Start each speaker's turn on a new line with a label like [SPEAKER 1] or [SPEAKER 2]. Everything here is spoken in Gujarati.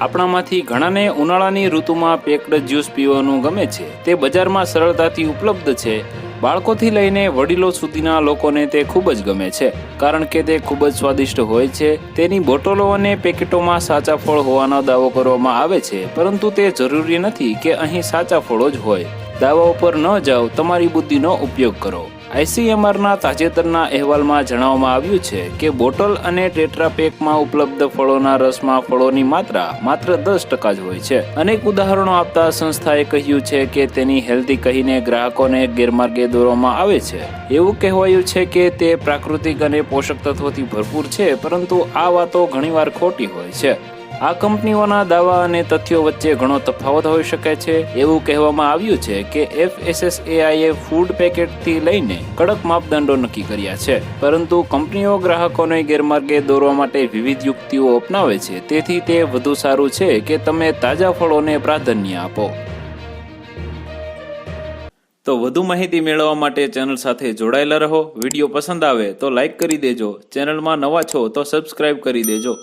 [SPEAKER 1] આપણામાંથી ઘણાને ઉનાળાની ઋતુમાં પેક્ડ જ્યુસ પીવાનું ગમે છે. તે બજારમાં સરળતાથી ઉપલબ્ધ છે. બાળકોથી લઈને વડીલો સુધીના લોકોને તે ખૂબ જ ગમે છે. કારણ કે તે ખૂબ જ સ્વાદિષ્ટ હોય છે. તેની બોટલો અને પેકેટોમાં સાચા ફળ હોવાનો દાવો કરવામાં આવે છે. પરંતુ તે જરૂરી નથી કે અહીં સાચા ફળો જ હોય. દાવાઓ પર ન જાઓ, તમારી બુદ્ધિનો ઉપયોગ કરો. આઈસીએમઆરના તાજેતરના અહેવાલમાં જણાવવામાં આવ્યું છે કે બોટલ અને ટેટ્રાપેકમાં ઉપલબ્ધ ફળોના રસમાં ફળોની માત્રા માત્ર દસ ટકા જ હોય છે. અનેક ઉદાહરણો આપતા સંસ્થાએ કહ્યું છે કે તેની હેલ્ધી કહીને ગ્રાહકોને ગેરમાર્ગે દોરવામાં આવે છે. એવું કહેવાયું છે કે તે પ્રાકૃતિક અને પોષક તત્વોથી ભરપૂર છે, પરંતુ આ વાતો ઘણીવાર ખોટી હોય છે. આ કંપનીઓના દાવા અને તથ્યો વચ્ચે ઘણો તફાવત હોઈ શકે છે. એવું કહેવામાં આવ્યું છે કે એફએસએસએઆઈએ ફૂડ પેકેટથી લઈને કડક માપદંડો નક્કી કર્યા છે. પરંતુ કંપનીઓ ગ્રાહકોને ગેરમાર્ગે દોરવા માટે વિવિધ યુક્તિઓ અપનાવે છે. તેથી તે વધુ સારું છે કે તમે તાજા ફળોને પ્રાધાન્ય આપો. તો વધુ માહિતી મેળવવા માટે ચેનલ સાથે જોડાયેલા રહો. વીડિયો પસંદ આવે તો લાઈક કરી દેજો. ચેનલમાં નવા છો તો સબસ્ક્રાઇબ કરી દેજો.